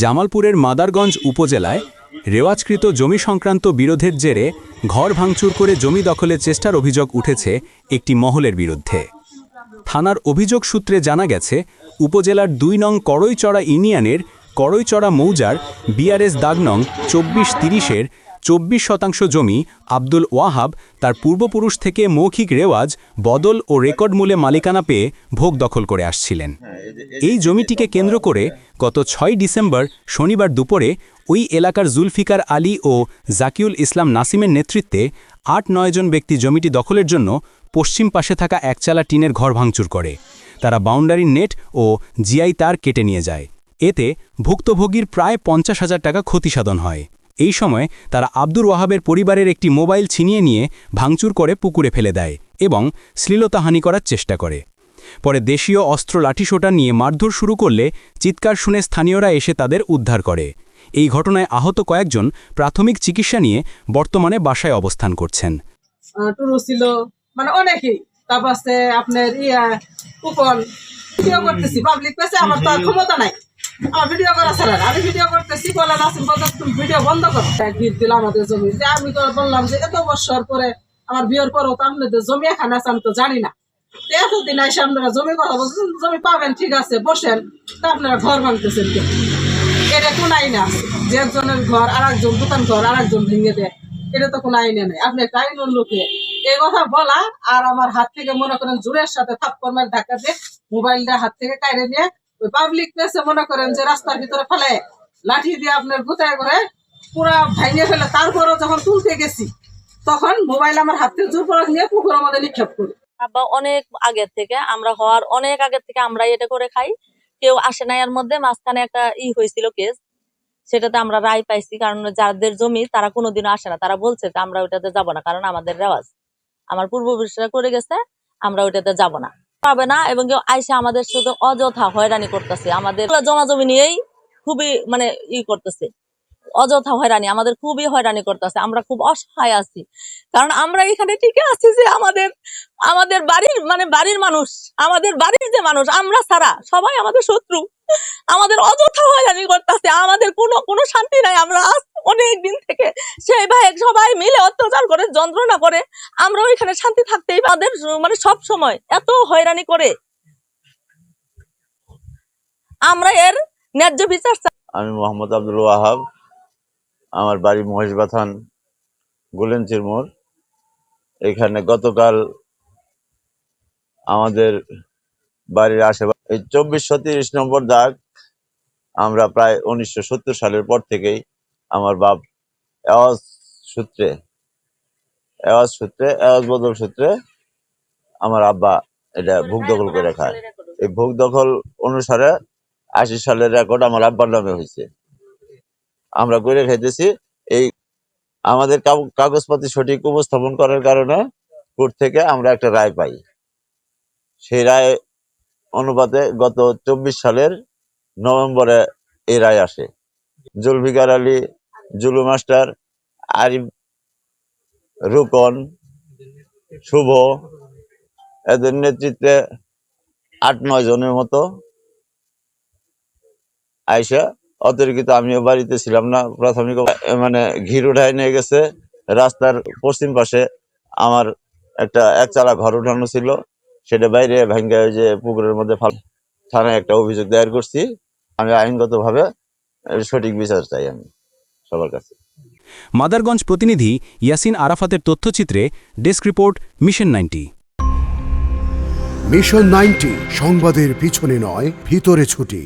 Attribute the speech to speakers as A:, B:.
A: জামালপুরের মাদারগঞ্জ উপজেলায় রেওয়াজকৃত জমি সংক্রান্ত বিরোধের জেরে ঘর ভাঙচুর করে জমি দখলের চেষ্টার অভিযোগ উঠেছে একটি মহলের বিরুদ্ধে। থানার অভিযোগ সূত্রে জানা গেছে, উপজেলার দুই নং করইচড়া ইউনিয়নের করইচড়া মৌজার বিআরএস দাগনং চব্বিশ তিরিশের চব্বিশ শতাংশ জমি আব্দুল ওয়াহাব তার পূর্বপুরুষ থেকে মৌখিক রেওয়াজ, বদল ও রেকর্ড মূলে মালিকানা পেয়ে ভোগ দখল করে আসছিলেন। এই জমিটিকে কেন্দ্র করে গত ছয় ডিসেম্বর শনিবার দুপুরে ওই এলাকার জুলফিকার আলী ও জাকিউল ইসলাম নাসিমের নেতৃত্বে আট নয়জন ব্যক্তি জমিটি দখলের জন্য পশ্চিম পাশে থাকা একচালা টিনের ঘর ভাঙচুর করে। তারা বাউন্ডারির নেট ও জিআই তার কেটে নিয়ে যায়। এতে ভুক্তভোগীর প্রায় পঞ্চাশ হাজার টাকা ক্ষতিসাধন হয়। এই সময় তারা আব্দুর ওয়াহাবের পরিবারের একটি মোবাইল ছিনিয়ে নিয়ে ভাঙচুর করে পুকুরে ফেলে দেয় এবং শ্লীলতাহানি করার চেষ্টা করে। পরে দেশীয় অস্ত্র লাঠিসোঁটা নিয়ে মারধর শুরু করলে চিৎকার শুনে স্থানীয়রা এসে তাদের উদ্ধার করে। এই ঘটনায় আহত কয়েকজন প্রাথমিক চিকিৎসা নিয়ে বর্তমানে বাসায় অবস্থান করছেন।
B: মানে তারপর আপনার ইয়া, কুপন করতেছি। পাবলিক আমার তো ক্ষমতা নাই। আমার ভিডিও করা ছাড়া আমি ভিডিও করতেছি বলতে তুমি ভিডিও বন্ধ করো। দিল আমাদের জমি। আমি তো বললাম যে এত বছর পরে আমার বিয়ের পরেও তো আপনাদের জমি এখানে আছে আমি তো জানি না। এতদিন আপনারা জমি কথা বলছেন জমি পাবেন ঠিক আছে বসেন। তা আপনারা ঘর ভাঙতেছেন এটা কোন আইনে আছে? যে একজনের ঘর আর একজন দোকান ঘর আর একজন ভেঙে দেয়। এটা তো কোনো আইনে নেই। আপনি একটা আইনের লোকে। এই কথা বলা আর আমার হাত থেকে মনে করেন জোরের সাথে থাপ্পর মার ধাক্কা দিয়ে মোবাইলটা হাত থেকে কাইরে নিয়ে পাবলিক প্লেসে মনে করেন যে রাস্তার ভিতরে ফেলে, লাঠি দিয়ে আপনার গুতায় করে পুরা ভাঙিয়ে ফেলে, তারপরও যখন তুলতে গেছি, তখন মোবাইল আমার হাত জোর করে নিয়ে পুকুরের মধ্যে নিক্ষেপ করি।
C: আব্বা, অনেক আগের থেকে আমরা হওয়ার অনেক আগের থেকে আমরা এটা করে খাই। কেউ আসে না এর মধ্যে, মাঝখানে একটা ই হয়েছিল কেস সেটাতে আমরা রায় পাইছি, কারণ যাদের জমি তারা কোনোদিনও আসে না। তারা বলছে যে আমরা ওইটাতে যাব না, কারণ আমাদের রেওয়াজ। আমার পূর্বপুরুষরা করে গেছে, আমরা ওইটাতে যাব না। পাবে না এবং কেউ আইসে আমাদের শুধু অযথা হয়রানি করতেছে। আমাদের জমা জমি নিয়েই খুবই মানে ই করতেছে। অযথা হয়রানি, আমাদের খুবই হয়রানি করতেছে। আমরা খুব অসহায় আছি। কারণ আমরা এখানে টিকে আছি যে আমাদের আমাদের বাড়ির মানে বাড়ির মানুষ, আমাদের বাড়ির যে মানুষ, আমরা ছাড়া সবাই আমাদের শত্রু। আমাদের অযথা হয়রানি করতেছে, আমাদের কোনো কোনো শান্তি নাই, আমরা আজ অনেক দিন থেকে সেই ভাই সবাই মিলে অত্যাচার করে, যন্ত্রণা করে। আমরা ওইখানে শান্তি থাকতেই আমাদের মানে সব সময় এত হয়রানি করে। আমরা এর ন্যায্য বিচার
D: আমি মোহাম্মদ আব্দুল ওয়াহাব। আমার বাড়ি মহেশ বাথান গুলেনচির মোড়। এখানে গতকাল আমাদের বাড়ির আশেপাশে এই চব্বিশশো তিরিশ নম্বর দাগ আমরা প্রায় উনিশশো সত্তর সালের পর থেকেই আমার বাপ আওয়াজ সূত্রে আওয়াজ সূত্রে আওয়াজ বদল সূত্রে আমার আব্বা এটা ভোগ দখল করে খায়। এই ভোগ দখল অনুসারে আশি সালের রেকর্ড আমার আব্বার নামে হয়েছে। আমরা করে খাইতেছি এই আমাদের কাগ- কাগজপাতি সঠিক উপস্থাপন করার কারণে কোর্ট থেকে আমরা একটা রায় পাই। সেই রায় অনুপাতে গত চব্বিশ সালের নভেম্বরে এই রায় আসে। জুলফিকার আলী জুলু মাস্টার, আরিফ রুকন, শুভ, এদের নেতৃত্বে আট, নয় জনের মতো। আইসা অতিরিক্ত আমিও বাড়িতে ছিলাম না, প্রাথমিক মানে ঘির উঠায় নিয়ে গেছে। রাস্তার পশ্চিম পাশে আমার একটা একচালা ঘর উঠানো ছিল। সেটা বাইরে ভেঙ্গে যে পুকুরের মধ্যে থানায় একটা অভিযোগ দায়ের করছি। আমি আইনগতভাবে সঠিক বিচার চাই আমি। সবার কাছে।
A: মাদারগঞ্জ প্রতিনিধি ইয়াসিন আরাফাতের তথ্যচিত্রে desk report mission ninety.
E: Mission ninety সংবাদের পিছনে নয় ভিতরে ছুটি।